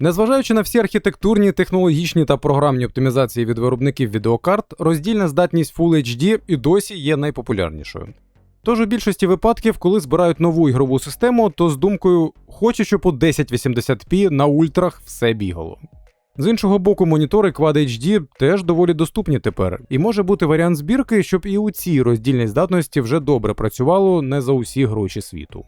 Незважаючи на всі архітектурні, технологічні та програмні оптимізації від виробників відеокарт, роздільна здатність Full HD і досі є найпопулярнішою. Тож у більшості випадків, коли збирають нову ігрову систему, то з думкою хочу, щоб у 1080p на ультрах все бігало. З іншого боку, монітори Quad HD теж доволі доступні тепер, і може бути варіант збірки, щоб і у цій роздільній здатності вже добре працювало не за усі гроші світу.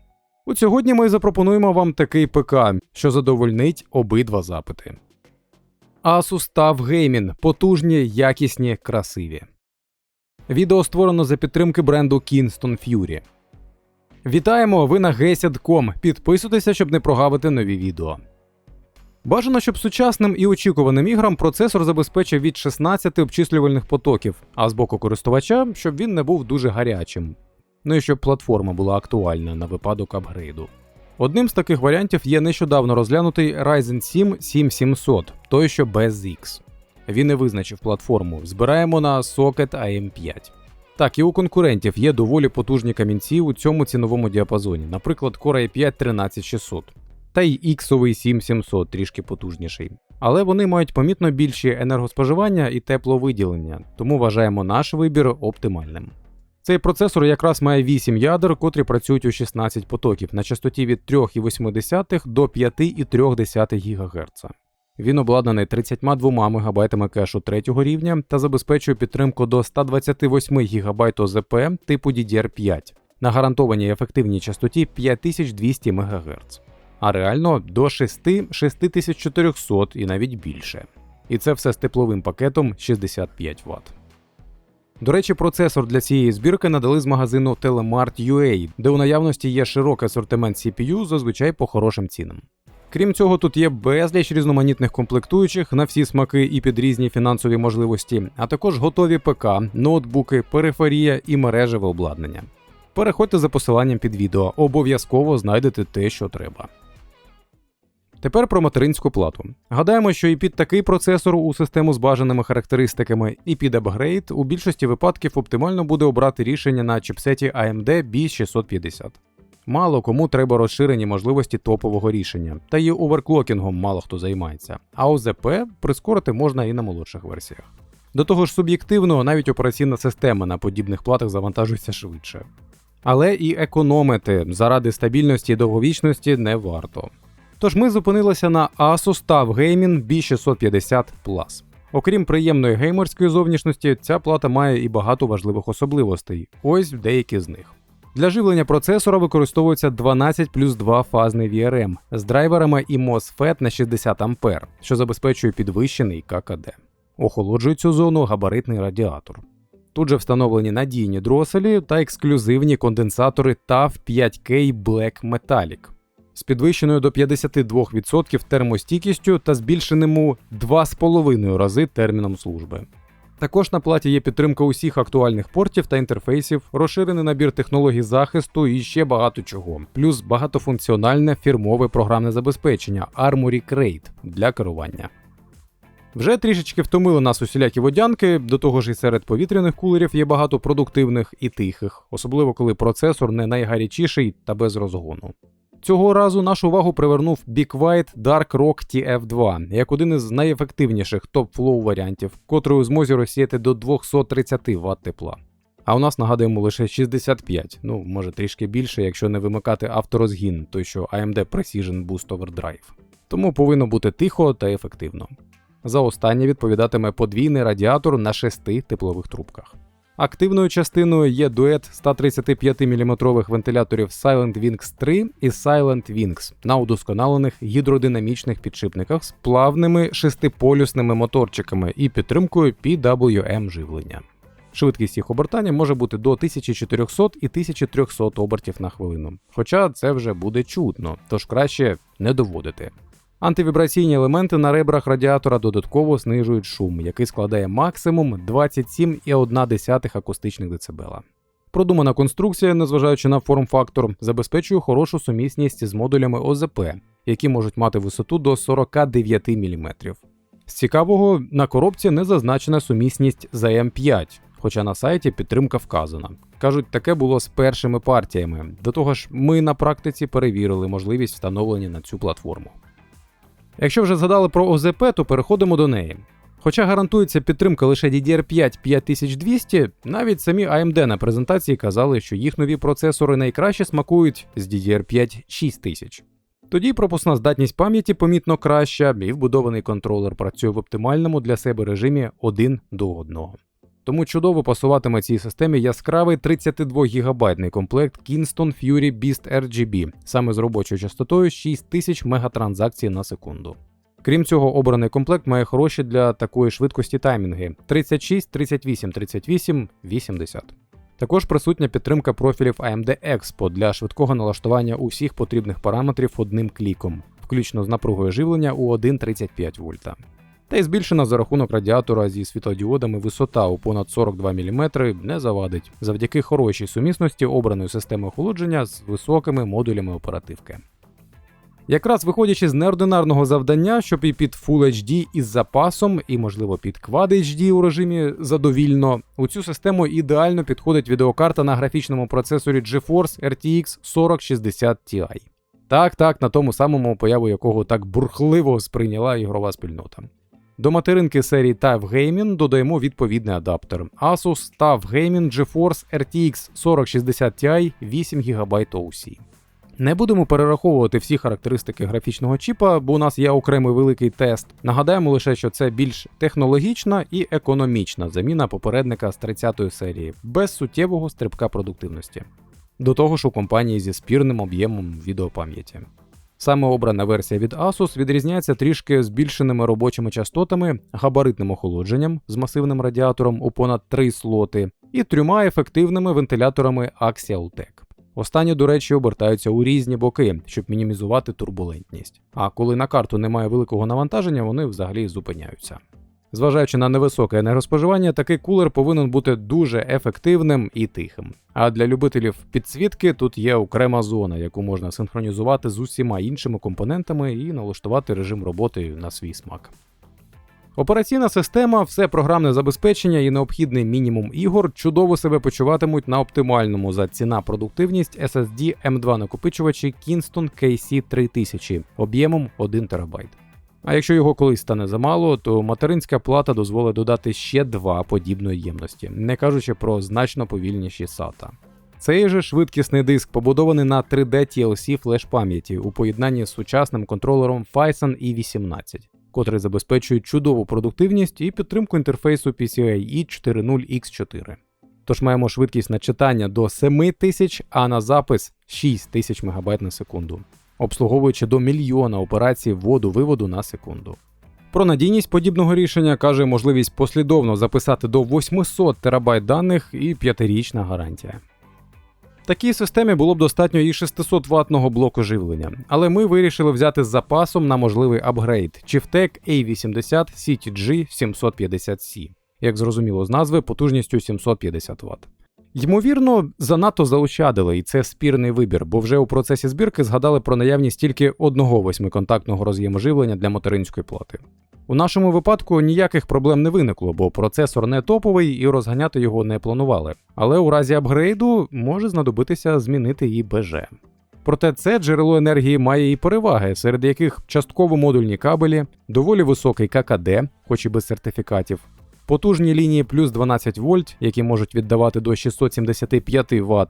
От сьогодні ми запропонуємо вам такий ПК, що задовольнить обидва запити. Asus TUF Gaming – потужні, якісні, красиві. Відео створено за підтримки бренду Kingston Fury. Вітаємо! Ви на GESED.com. Підписуйтеся, щоб не прогавити нові відео. Бажано, щоб сучасним і очікуваним іграм процесор забезпечив від 16 обчислювальних потоків, а з боку користувача, щоб він не був дуже гарячим. Ну і щоб платформа була актуальна на випадок апгрейду. Одним з таких варіантів є нещодавно розглянутий Ryzen 7 7700, той що без X. Він не визначив платформу. Збираємо на Socket AM5. Так, і у конкурентів є доволі потужні камінці у цьому ціновому діапазоні, наприклад, Core i5 13600 та й іксовий 7700 трішки потужніший. Але вони мають помітно більші енергоспоживання і тепловиділення, тому вважаємо наш вибір оптимальним. Цей процесор якраз має 8 ядер, котрі працюють у 16 потоків на частоті від 3,8 до 5,3 ГГц. Він обладнаний 32 МБ кешу 3 рівня та забезпечує підтримку до 128 ГБ ОЗП типу DDR5 на гарантованій ефективній частоті 5200 МГц а реально до 6 6400 і навіть більше. І це все з тепловим пакетом 65 Вт. До речі, процесор для цієї збірки надали з магазину Telemart.ua, де у наявності є широкий асортимент CPU, зазвичай по хорошим цінам. Крім цього, тут є безліч різноманітних комплектуючих на всі смаки і під різні фінансові можливості, а також готові ПК, ноутбуки, периферія і мережеве обладнання. Переходьте за посиланням під відео, обов'язково знайдете те, що треба. Тепер про материнську плату. Гадаємо, що і під такий процесор у систему з бажаними характеристиками, і під апгрейд у більшості випадків оптимально буде обрати рішення на чипсеті AMD B650. Мало кому треба розширені можливості топового рішення, та і оверклокінгом мало хто займається, а ОЗП прискорити можна і на молодших версіях. До того ж, суб'єктивно, навіть операційна система на подібних платах завантажується швидше. Але і економити заради стабільності і довговічності не варто. Тож ми зупинилися на Asus TUF Gaming B650 Plus. Окрім приємної геймерської зовнішності, ця плата має і багато важливих особливостей. Ось деякі з них. Для живлення процесора використовується 12 плюс 2 фазний VRM з драйверами і MOSFET на 60 А, що забезпечує підвищений ККД. Охолоджує цю зону габаритний радіатор. Тут же встановлені надійні дроселі та ексклюзивні конденсатори TAF 5K Black Metallic з підвищеною до 52% термостійкістю та збільшеним у 2,5 рази терміном служби. Також на платі є підтримка усіх актуальних портів та інтерфейсів, розширений набір технологій захисту і ще багато чого, плюс багатофункціональне фірмове програмне забезпечення Armory Crate для керування. Вже трішечки втомили нас усілякі водянки, до того ж і серед повітряних кулерів є багато продуктивних і тихих, особливо коли процесор не найгарячіший та без розгону. Цього разу нашу увагу привернув White Dark Rock TF2 як один із найефективніших топ-флоу варіантів, котрий у змозі розсіяти до 230 Вт тепла. А у нас нагадуємо лише 65, ну може трішки більше, якщо не вимикати авторозгін, той що AMD Precision Boost Overdrive. Тому повинно бути тихо та ефективно. За останнє відповідатиме подвійний радіатор на шести теплових трубках. Активною частиною є дует 135 мм вентиляторів Silent Wings 3 і Silent Wings на удосконалених гідродинамічних підшипниках з плавними шестиполюсними моторчиками і підтримкою PWM живлення. Швидкість їх обертання може бути до 1400 і 1300 обертів на хвилину. Хоча це вже буде чутно, тож краще не доводити. Антивібраційні елементи на ребрах радіатора додатково знижують шум, який складає максимум 27,1 акустичних децибела. Продумана конструкція, незважаючи на форм-фактор, забезпечує хорошу сумісність з модулями ОЗП, які можуть мати висоту до 49 мм. З цікавого, на коробці не зазначена сумісність з AM5, хоча на сайті підтримка вказана. Кажуть, таке було з першими партіями. До того ж, ми на практиці перевірили можливість встановлення на цю платформу. Якщо вже згадали про ОЗП, то переходимо до неї. Хоча гарантується підтримка лише DDR5 5200, навіть самі AMD на презентації казали, що їх нові процесори найкраще смакують з DDR5 6000. Тоді пропускна здатність пам'яті помітно краща, і вбудований контролер працює в оптимальному для себе режимі 1 до 1. Тому чудово пасуватиме цій системі яскравий 32 гігабайтний комплект Kingston Fury Beast RGB, саме з робочою частотою 6000 мегатранзакцій на секунду. Крім цього, обраний комплект має хороші для такої швидкості таймінги 36, 38, 38, 80. Також присутня підтримка профілів AMD Expo для швидкого налаштування усіх потрібних параметрів одним кліком, включно з напругою живлення у 1,35 вольта. Та й збільшена за рахунок радіатора зі світлодіодами висота у понад 42 мм не завадить завдяки хорошій сумісності обраної системи охолодження з високими модулями оперативки. Якраз виходячи з неординарного завдання, щоб і під Full HD із запасом, і, можливо, під Quad HD у режимі задовільно, у цю систему ідеально підходить відеокарта на графічному процесорі GeForce RTX 4060 Ti. Так, так, на тому самому появу якого так бурхливо сприйняла ігрова спільнота. До материнки серії TUF Gaming додаємо відповідний адаптер Asus TUF Gaming GeForce RTX 4060 Ti 8 ГБ OC. Не будемо перераховувати всі характеристики графічного чіпа, бо у нас є окремий великий тест. Нагадаємо лише, що це більш технологічна і економічна заміна попередника з 30-ї серії, без суттєвого стрибка продуктивності. До того ж у компанії зі спірним об'ємом відеопам'яті. Саме обрана версія від Asus відрізняється трішки збільшеними робочими частотами, габаритним охолодженням з масивним радіатором у понад 3 слоти і трьома ефективними вентиляторами Axial-Tech. Останні, до речі, обертаються у різні боки, щоб мінімізувати турбулентність. А коли на карту немає великого навантаження, вони взагалі зупиняються. Зважаючи на невисоке енергоспоживання, такий кулер повинен бути дуже ефективним і тихим. А для любителів підсвітки тут є окрема зона, яку можна синхронізувати з усіма іншими компонентами і налаштувати режим роботи на свій смак. Операційна система, все програмне забезпечення і необхідний мінімум ігор чудово себе почуватимуть на оптимальному за ціна продуктивність SSD M2 накопичувачі Kingston KC 3000 об'ємом 1 ТБ. А якщо його колись стане замало, то материнська плата дозволить додати ще два подібної ємності, не кажучи про значно повільніші SATA. Цей же швидкісний диск побудований на 3D TLC флеш пам'яті у поєднанні з сучасним контролером Phison E18 котрий забезпечує чудову продуктивність і підтримку інтерфейсу PCIe 4.0X4. Тож маємо швидкість на читання до 7000, а на запис 6000 МБ на секунду, обслуговуючи до мільйона операцій вводу-виводу на секунду. Про надійність подібного рішення каже можливість послідовно записати до 800 ТБ даних і 5-річна гарантія. Такій системі було б достатньо і 600 ватного блоку живлення, але ми вирішили взяти з запасом на можливий апгрейд Chieftec A80 CTG 750C, як зрозуміло з назви, потужністю 750 Вт. Ймовірно, занадто заощадили, і це спірний вибір, бо вже у процесі збірки згадали про наявність тільки одного восьмиконтактного роз'єму живлення для материнської плати. У нашому випадку ніяких проблем не виникло, бо процесор не топовий і розганяти його не планували. Але у разі апгрейду може знадобитися змінити її БЖ. Проте це джерело енергії має і переваги, серед яких частково модульні кабелі, доволі високий ККД, хоч і без сертифікатів, потужні лінії плюс 12 вольт, які можуть віддавати до 675 Вт,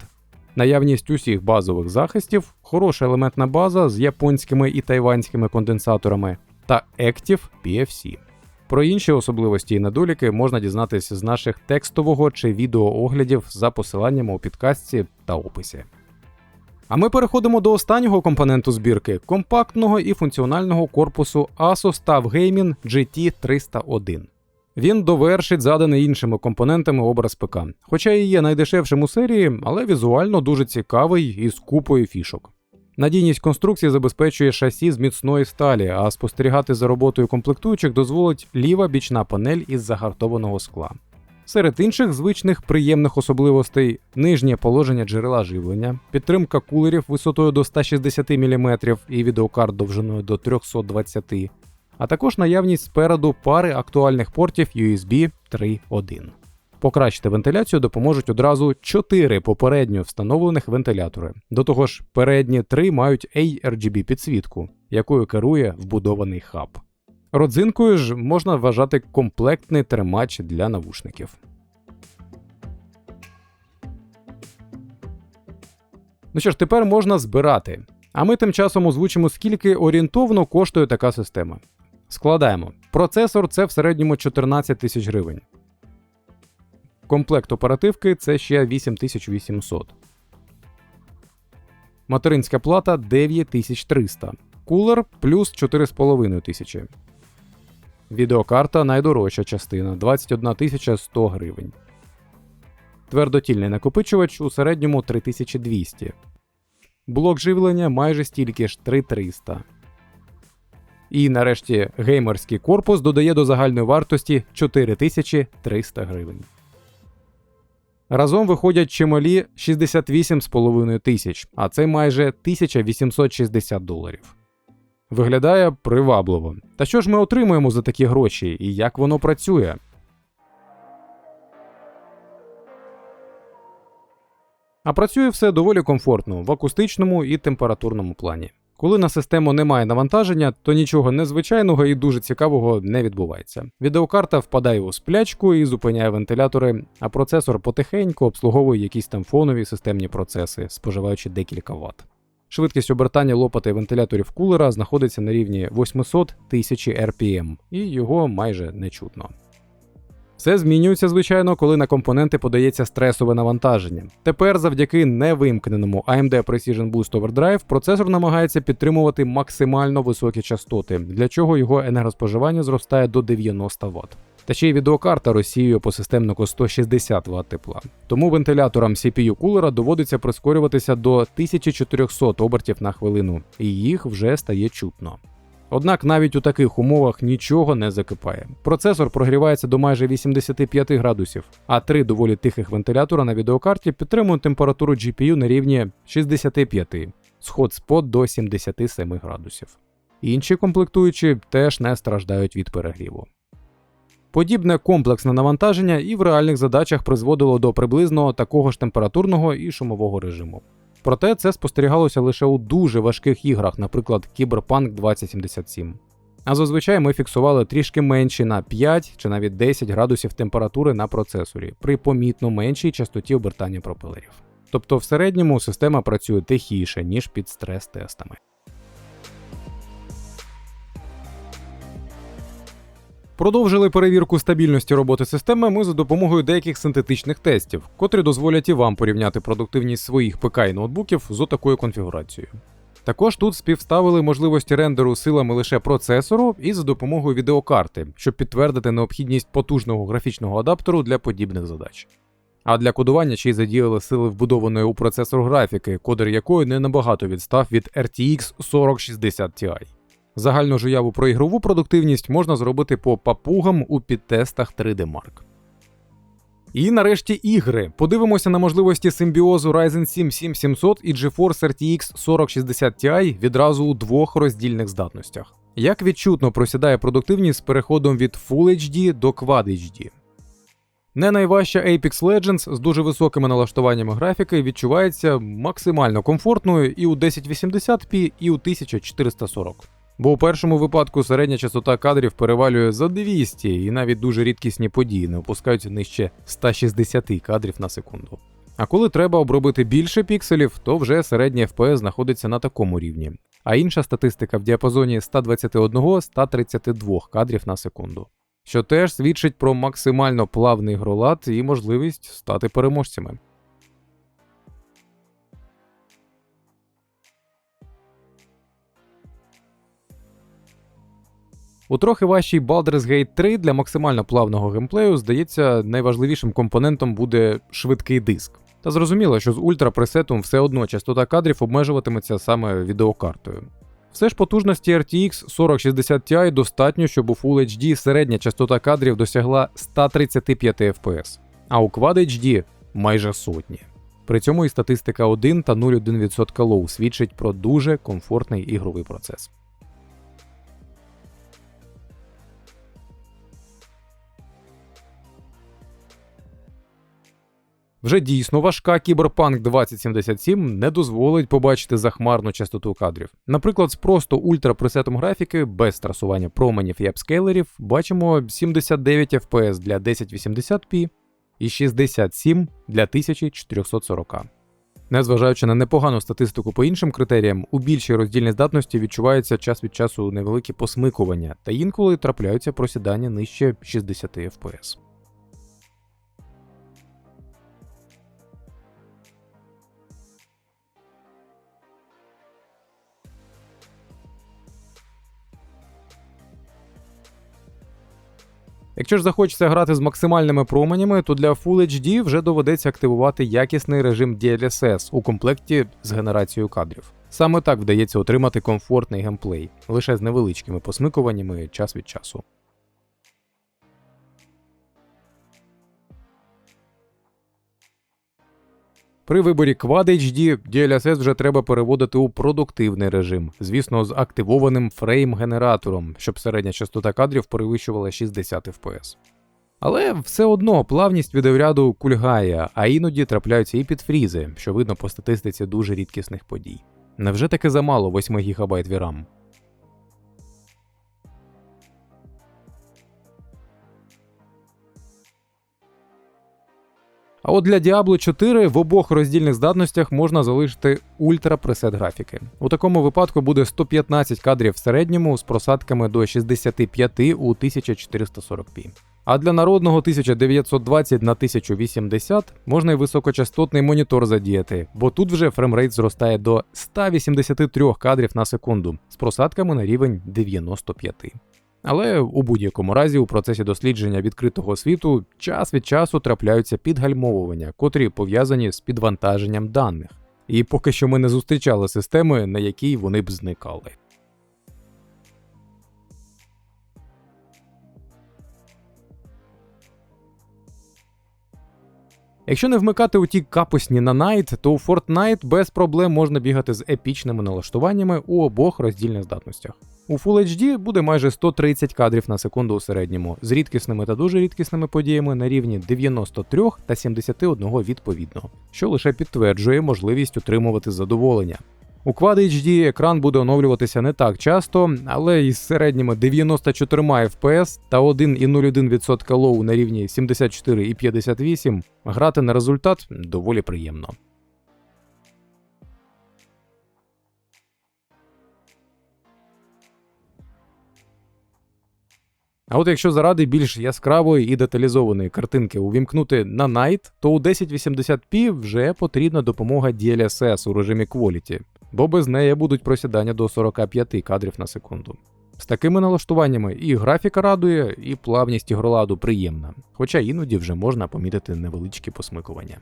наявність усіх базових захистів, хороша елементна база з японськими і тайванськими конденсаторами та Active PFC. Про інші особливості і недоліки можна дізнатися з наших текстового чи відеооглядів за посиланнями у підкастці та описі. А ми переходимо до останнього компоненту збірки компактного і функціонального корпусу Asus TUF Gaming GT301. Він довершить заданий іншими компонентами образ ПК, хоча і є найдешевшим у серії, але візуально дуже цікавий і з купою фішок. Надійність конструкції забезпечує шасі з міцної сталі, а спостерігати за роботою комплектуючих дозволить ліва бічна панель із загартованого скла. Серед інших звичних приємних особливостей нижнє положення джерела живлення, підтримка кулерів висотою до 160 мм і відеокарт довжиною до 320 а також наявність спереду пари актуальних портів USB 3.1. Покращити вентиляцію допоможуть одразу 4 попередньо встановлених вентилятори. До того ж, передні три мають ARGB підсвітку, якою керує вбудований хаб. Родзинкою ж можна вважати комплектний тримач для навушників. Ну що ж, тепер можна збирати. А ми тим часом озвучимо, скільки орієнтовно коштує така система. Складаємо. Процесор це в середньому 14 тисяч гривень. Комплект оперативки це ще 8800. Материнська плата 9300. Кулер плюс 4,5 тисячі. Відеокарта найдорожча частина 21 100 гривень. Твердотільний накопичувач у середньому 3200. Блок живлення майже стільки ж 3300. І нарешті геймерський корпус додає до загальної вартості 4300 гривень. Разом виходять чималі 68,5 тисяч, а це майже 1860 доларів. Виглядає привабливо. Та що ж ми отримуємо за такі гроші і як воно працює? А працює все доволі комфортно в акустичному і температурному плані. Коли на систему немає навантаження, то нічого незвичайного і дуже цікавого не відбувається. Відеокарта впадає у сплячку і зупиняє вентилятори, а процесор потихеньку обслуговує якісь там фонові системні процеси, споживаючи декілька Вт. Швидкість обертання лопати вентиляторів кулера знаходиться на рівні 800 тисяч RPM, і його майже не чутно. Все змінюється, звичайно, коли на компоненти подається стресове навантаження. Тепер, завдяки невимкненому AMD Precision Boost Overdrive, процесор намагається підтримувати максимально високі частоти, для чого його енергоспоживання зростає до 90 Вт. Та ще й відеокарта розсіює по системнику 160 Вт тепла. Тому вентиляторам CPU кулера доводиться прискорюватися до 1400 обертів на хвилину, і їх вже стає чутно. Однак навіть у таких умовах нічого не закипає. Процесор прогрівається до майже 85 градусів, а три доволі тихих вентилятора на відеокарті підтримують температуру GPU на рівні 65, сход спот до 77 градусів. Інші комплектуючі теж не страждають від перегріву. Подібне комплексне навантаження і в реальних задачах призводило до приблизно такого ж температурного і шумового режиму. Проте це спостерігалося лише у дуже важких іграх, наприклад, Cyberpunk 2077. А зазвичай ми фіксували трішки менші на 5 чи навіть 10 градусів температури на процесорі при помітно меншій частоті обертання пропелерів. Тобто в середньому система працює тихіше, ніж під стрес-тестами. Продовжили перевірку стабільності роботи системи ми за допомогою деяких синтетичних тестів, котрі дозволять і вам порівняти продуктивність своїх ПК і ноутбуків з отакою конфігурацією. Також тут співставили можливості рендеру силами лише процесору і за допомогою відеокарти, щоб підтвердити необхідність потужного графічного адаптеру для подібних задач. А для кодування ще й задіяли сили вбудованої у процесор графіки, кодер якої не набагато відстав від RTX 4060 Ti. Загальну ж уяву про ігрову продуктивність можна зробити по папугам у підтестах 3D Mark. І нарешті ігри. Подивимося на можливості симбіозу Ryzen 7 7700 і GeForce RTX 4060 Ti відразу у двох роздільних здатностях. Як відчутно просідає продуктивність з переходом від Full HD до Quad HD. Не найважча Apex Legends з дуже високими налаштуваннями графіки відчувається максимально комфортною і у 1080p, і у 1440. Бо у першому випадку середня частота кадрів перевалює за 200, і навіть дуже рідкісні події не опускаються нижче 160 кадрів на секунду. А коли треба обробити більше пікселів, то вже середній FPS знаходиться на такому рівні. А інша статистика в діапазоні 121-132 кадрів на секунду, що теж свідчить про максимально плавний гролад і можливість стати переможцями. У трохи важчій Baldur's Gate 3 для максимально плавного геймплею, здається, найважливішим компонентом буде швидкий диск. Та зрозуміло, що з ультрапресетом все одно частота кадрів обмежуватиметься саме відеокартою. Все ж потужності RTX 4060 Ti достатньо, щоб у Full HD середня частота кадрів досягла 135 FPS, а у Quad HD майже сотні. При цьому і статистика 1 та 0,1% low свідчить про дуже комфортний ігровий процес. Вже дійсно важка Cyberpunk 2077 не дозволить побачити захмарну частоту кадрів. Наприклад, з просто ультрапресетом графіки без трасування променів і апскейлерів бачимо 79 FPS для 1080p і 67 для 1440. Незважаючи на непогану статистику по іншим критеріям, у більшій роздільній здатності відчувається час від часу невеликі посмикування, та інколи трапляються просідання нижче 60 FPS. Якщо ж захочеться грати з максимальними променями, то для Full HD вже доведеться активувати якісний режим DLSS у комплекті з генерацією кадрів. Саме так вдається отримати комфортний геймплей, лише з невеличкими посмикуваннями час від часу. При виборі Quad HD DLSS вже треба переводити у продуктивний режим, звісно, з активованим фрейм-генератором, щоб середня частота кадрів перевищувала 60 FPS. Але все одно плавність відеоряду кульгає, а іноді трапляються і підфрізи, що видно по статистиці дуже рідкісних подій. Невже таки замало 8 ГБ VRAM? А от для Diablo 4 в обох роздільних здатностях можна залишити ультра пресет графіки. У такому випадку буде 115 кадрів в середньому з просадками до 65 у 1440p. А для народного 1920 на 1080 можна й високочастотний монітор задіяти, бо тут вже фремрейт зростає до 183 кадрів на секунду з просадками на рівень 95. Але у будь-якому разі у процесі дослідження відкритого світу час від часу трапляються підгальмовування, котрі пов'язані з підвантаженням даних. І поки що ми не зустрічали системи, на якій вони б зникали. Якщо не вмикати у ті капусні на Найт, то у Fortnite без проблем можна бігати з епічними налаштуваннями у обох роздільних здатностях. У Full HD буде майже 130 кадрів на секунду у середньому, з рідкісними та дуже рідкісними подіями на рівні 93 та 71 відповідно, що лише підтверджує можливість утримувати задоволення. У Quad HD екран буде оновлюватися не так часто, але із середніми 94 FPS та 1,01% лоу на рівні 74 і 58 грати на результат доволі приємно. А от якщо заради більш яскравої і деталізованої картинки увімкнути на Night, то у 1080p вже потрібна допомога DLSS у режимі Quality, бо без неї будуть просідання до 45 кадрів на секунду. З такими налаштуваннями і графіка радує, і плавність ігроладу приємна, хоча іноді вже можна помітити невеличкі посмикування.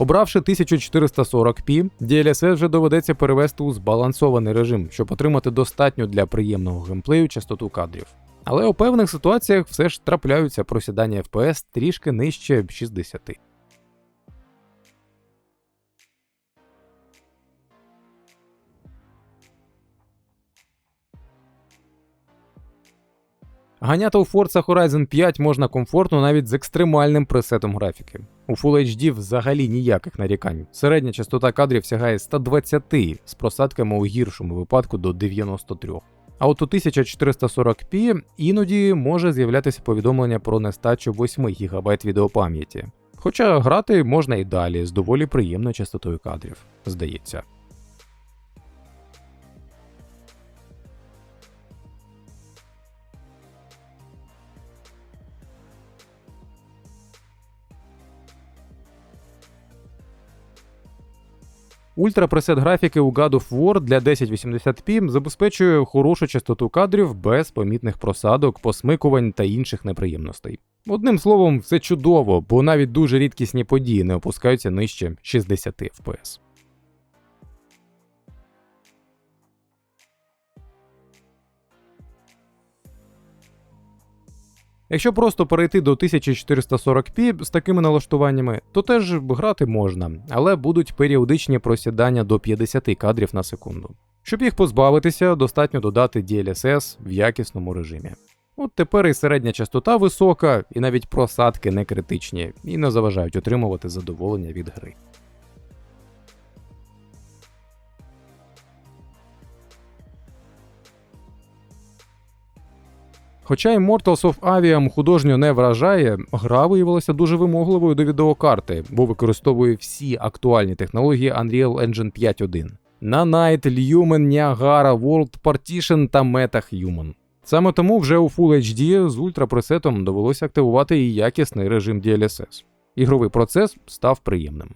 Обравши 1440p, DLSS вже доведеться перевести у збалансований режим, щоб отримати достатню для приємного геймплею частоту кадрів. Але у певних ситуаціях все ж трапляються просідання FPS трішки нижче 60. Ганяти у Forza Horizon 5 можна комфортно навіть з екстремальним пресетом графіки. У Full HD взагалі ніяких нарікань. Середня частота кадрів сягає 120 з просадками у гіршому випадку до 93. А от у 1440p іноді може з'являтися повідомлення про нестачу 8 ГБ відеопам'яті. Хоча грати можна і далі з доволі приємною частотою кадрів, здається. Ультрапресет графіки у God of War для 1080p забезпечує хорошу частоту кадрів без помітних просадок, посмикувань та інших неприємностей. Одним словом, все чудово, бо навіть дуже рідкісні події не опускаються нижче 60 FPS. Якщо просто перейти до 1440p з такими налаштуваннями, то теж грати можна, але будуть періодичні просідання до 50 кадрів на секунду. Щоб їх позбавитися, достатньо додати DLSS в якісному режимі. От тепер і середня частота висока, і навіть просадки не критичні, і не заважають отримувати задоволення від гри. Хоча Immortals of Aviam художньо не вражає, гра виявилася дуже вимогливою до відеокарти, бо використовує всі актуальні технології Unreal Engine 5.1. Nanite, Lumen, Niagara, World Partition та MetaHuman. Саме тому вже у Full HD з ультрапресетом довелося активувати і якісний режим DLSS. Ігровий процес став приємним.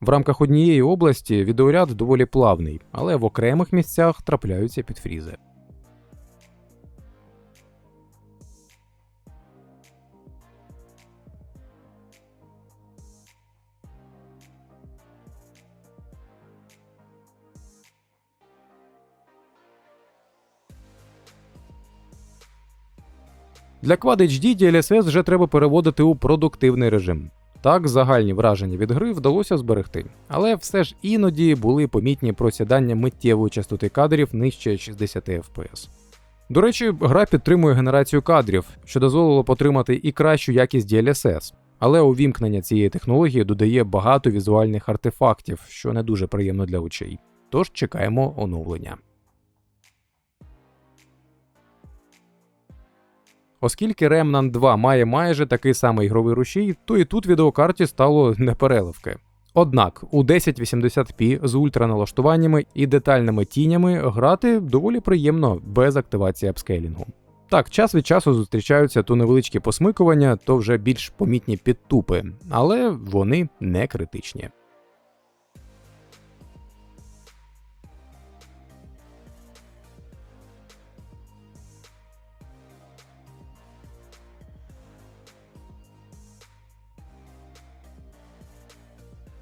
В рамках однієї області відеоряд доволі плавний, але в окремих місцях трапляються підфрізи. Для Quad HD DLSS вже треба переводити у продуктивний режим. Так, загальні враження від гри вдалося зберегти, але все ж іноді були помітні просідання миттєвої частоти кадрів нижче 60 FPS. До речі, гра підтримує генерацію кадрів, що дозволило потримати і кращу якість DLSS, але увімкнення цієї технології додає багато візуальних артефактів, що не дуже приємно для очей. Тож чекаємо оновлення. Оскільки Remnant 2 має майже такий самий ігровий рушій, то і тут відеокарті стало непереливки. Однак у 1080p з ультраналаштуваннями і детальними тінями грати доволі приємно без активації апскейлінгу. Так, час від часу зустрічаються то невеличкі посмикування, то вже більш помітні підтупи, але вони не критичні.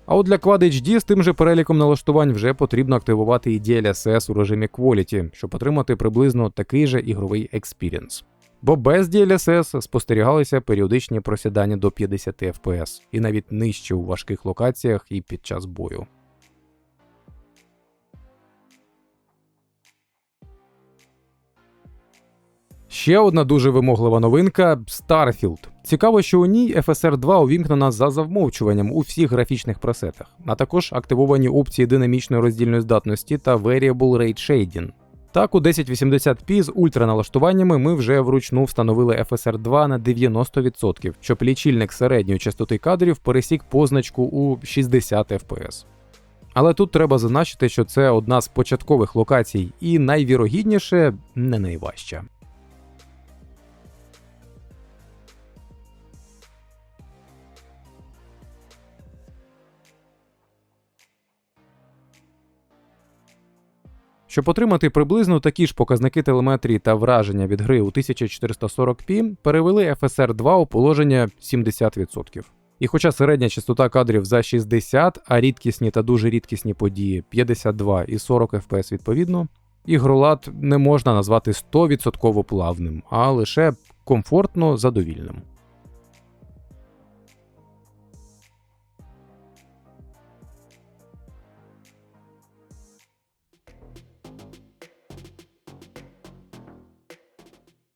А от для Quad HD з тим же переліком налаштувань вже потрібно активувати і DLSS у режимі Quality, щоб отримати приблизно такий же ігровий експіріенс. Бо без DLSS спостерігалися періодичні просідання до 50 FPS і навіть нижче у важких локаціях і під час бою. Ще одна дуже вимоглива новинка Starfield. Цікаво, що у ній FSR 2 увімкнена за завмовчуванням у всіх графічних пресетах, а також активовані опції динамічної роздільної здатності та Variable Rate Shading. Так, у 1080p з ультраналаштуваннями ми вже вручну встановили FSR 2 на 90%, щоб лічильник середньої частоти кадрів пересік позначку у 60 FPS. Але тут треба зазначити, що це одна з початкових локацій, і найвірогідніше не найважча. Щоб отримати приблизно такі ж показники телеметрії та враження від гри у 1440p, перевели FSR 2 у положення 70%. І хоча середня частота кадрів за 60, а рідкісні та дуже рідкісні події 52 і 40 FPS відповідно, ігролад не можна назвати 100% плавним, а лише комфортно задовільним.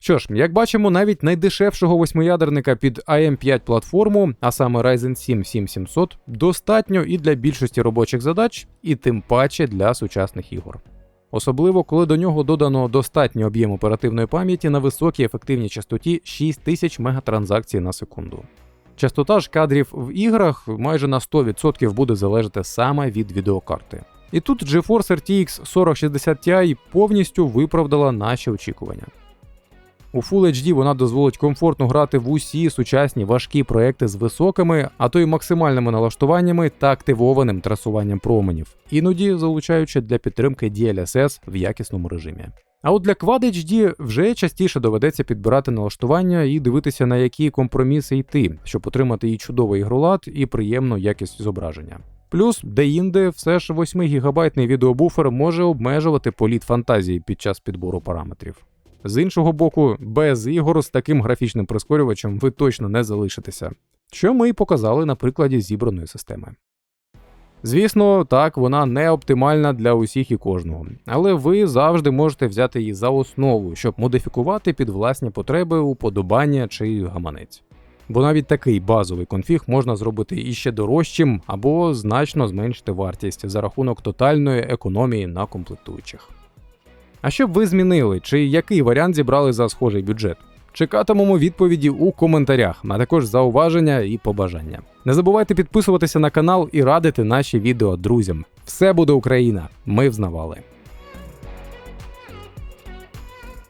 Що ж, як бачимо, навіть найдешевшого восьмиядерника під AM5 платформу, а саме Ryzen 7 7700, достатньо і для більшості робочих задач, і тим паче для сучасних ігор. Особливо, коли до нього додано достатній об'єм оперативної пам'яті на високій ефективній частоті 6000 мегатранзакцій на секунду. Частота ж кадрів в іграх майже на 100% буде залежати саме від відеокарти. І тут GeForce RTX 4060 Ti повністю виправдала наші очікування. У Full HD вона дозволить комфортно грати в усі сучасні важкі проекти з високими, а то й максимальними налаштуваннями та активованим трасуванням променів, іноді залучаючи для підтримки DLSS в якісному режимі. А от для Quad HD вже частіше доведеться підбирати налаштування і дивитися, на які компроміси йти, щоб отримати і чудовий ігролад, і приємну якість зображення. Плюс, де-інде, все ж 8 гігабайтний відеобуфер може обмежувати політ фантазії під час підбору параметрів. З іншого боку, без ігор з таким графічним прискорювачем ви точно не залишитеся, що ми і показали на прикладі зібраної системи. Звісно, так, вона не оптимальна для усіх і кожного, але ви завжди можете взяти її за основу, щоб модифікувати під власні потреби, уподобання чи гаманець. Бо навіть такий базовий конфіг можна зробити іще дорожчим або значно зменшити вартість за рахунок тотальної економії на комплектуючих. А що б ви змінили, чи який варіант зібрали за схожий бюджет? Чекатимемо відповіді у коментарях, а також зауваження і побажання. Не забувайте підписуватися на канал і радити наші відео друзям. Все буде Україна! Ми взнавали.